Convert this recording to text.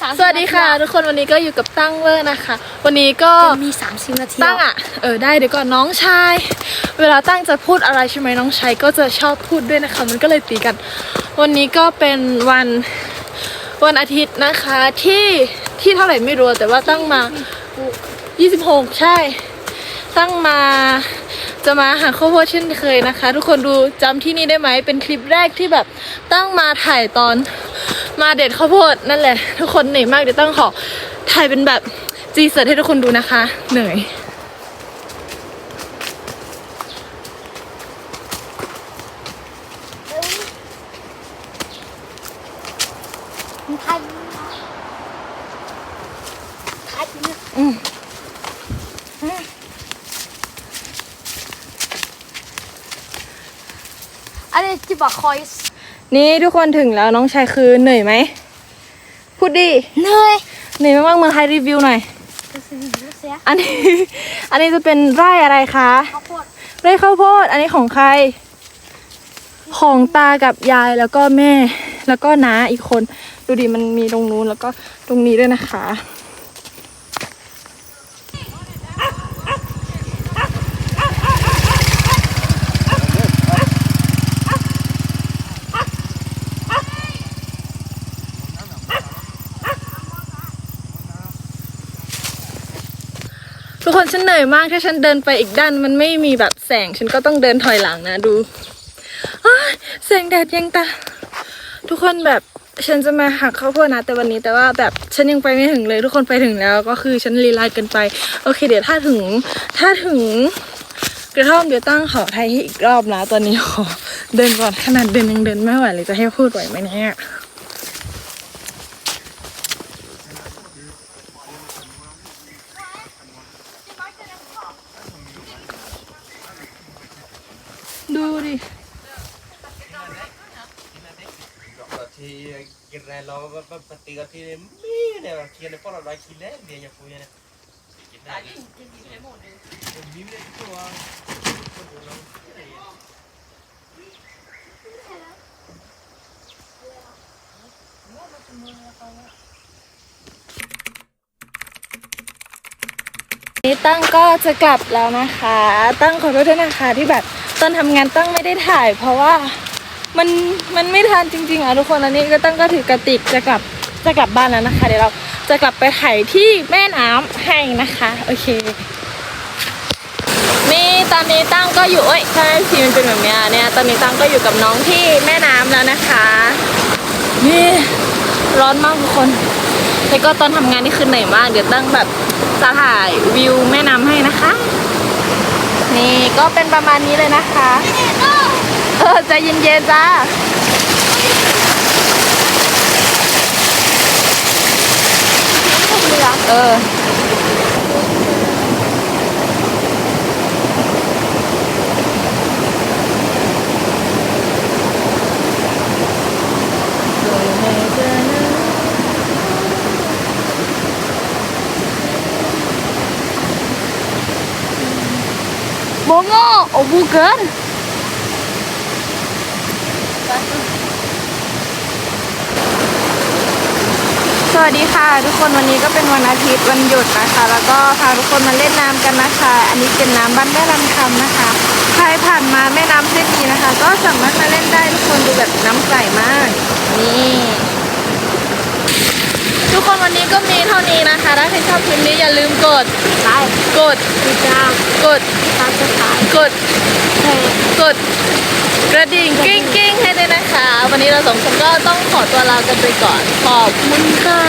สามสวัสดีค่ะ ทุกคนวันนี้ก็อยู่กับตั้งเวอร์นะคะ วันนี้ก็มีสามสิบนาทีตั้งอะเออได้เดี๋ยวก่อนน้องชาย เวลาตั้งจะพูดอะไรใช่ไหมน้องชายก็จะชอบพูดด้วยนะคะ มันก็เลยตีกัน วันนี้ก็เป็นวันวันอาทิตย์นะคะที่ที่เท่าไหร่ไม่รู้แต่ว่าตั้งมา 26 ใช่ ตั้งมาจะมาหาข้าวโพดเช่นเคยนะคะ ทุกคนดูจำที่นี่ได้ไหมเป็นคลิปแรกที่แบบตั้งมาถ่ายตอน มาเด็ดข้าวโพดนั่นแหละ ทุกคนเหนื่อยมากเดี๋ยวตั้งขอถ่ายเป็นแบบจีเสิร์ให้ทุกคนดูนะคะ เหนื่อยไทยไทยเนี่ยอืมอันนี้ที่บอกคอย นี่ทุกคนถึงแล้วน้องชายคือเหนื่อยไหมพูดดิเหนื่อยเหนื่อยมากๆเมืองไทยรีวิวหน่อยก็คือรู้เสียอันนี้ อันนี้จะเป็นไร่อะไรคะข้าวโพดไร่ข้าวโพด อันนี้ของใคร ของตากับยายแล้วก็แม่ แล้วก็น้าอีกคน ดูดิมันมีตรงนู้นแล้วก็ตรงนี้ด้วยนะคะ ทุกคนฉันเหนื่อยมากถ้าฉันเดินไปอีกด้านมันไม่มีแบบแสงฉันก็ต้องเดินถอยหลังนะดูแสงแดดยังตาทุกคนแบบฉันจะมาหักข้าวโพดนะแต่วันนี้แต่ว่าแบบฉันยังไปไม่ถึงเลย ทุกคนไปถึงแล้วก็คือฉันลีลาเกินไป โอเค เดี๋ยวถ้าถึงถ้าถึงกระท่อมเดี๋ยวตั้งขอไทยให้อีกรอบนะตอนนี้ขอเดินก่อนขนาดเดินยังเดินไม่ไหวเลยจะให้พูดไหวไหมเนี่ยดูดิ thì cái này nó bắt bắt bắt tiền thì mi này là kia này có là loại kia đấy để nhà phu này cái này mi này cái gì นี่ตั้งก็จะกลับแล้วนะคะ ตั้งขอโทษด้วยนะคะที่แบบตอนทำงานตั้งไม่ได้ถ่าย เพราะว่า มันมันไม่ทันจริง ๆอะทุกคนอันนี้ก็ตั้งก็ถือกระติกจะกลับจะกลับบ้านแล้วนะคะ เดี๋ยวเราจะกลับไปถ่ายที่แม่น้ำให้นะคะโอเคนี่ตอนนี้ตั้งก็อยู่เอ้ยถ้าทีมันเป็นแบบเนี้ยเนี่ยตอนนี้ตั้งก็อยู่กับน้องที่แม่น้ำแล้วนะคะนี่ร้อนมากทุกคนแล้วก็ตอนทำงานนี่คือเหนื่อยมากเดี๋ยวตั้งแบบจะถ่ายวิวแม่น้ำให้นะคะ นี่ก็เป็นประมาณนี้เลยนะคะ เออใจเย็นๆจ้าเออ Bongo, oh bukan. ส วัสดีค่ะ ทุกคนวันนี้ก็เป็นวันอาทิตย์วันหยุดนะคะ แล้วก็พาทุกคนมาเล่นน้ำกันนะคะ อันนี้เป็นน้ำบ้านแม่ลำคำนะคะ ใครผ่านมาแม่น้ำเส้นนี้นะคะ ก็สามารถมาเล่นได้ทุกคนดูแบบน้ำใสมาก นี่ ทุกคนวันนี้ก็มีเท่านี้นะคะถ้าใครชอบคลิปนี้อย่าลืมกดไลค์กดติดตามกดซับสไครต์ กดกดกระดิ่งกิ้งกิ้งให้ด้วยนะคะ วันนี้เราสองคนก็ต้องขอตัวลากันไปก่อน ขอบคุณค่ะ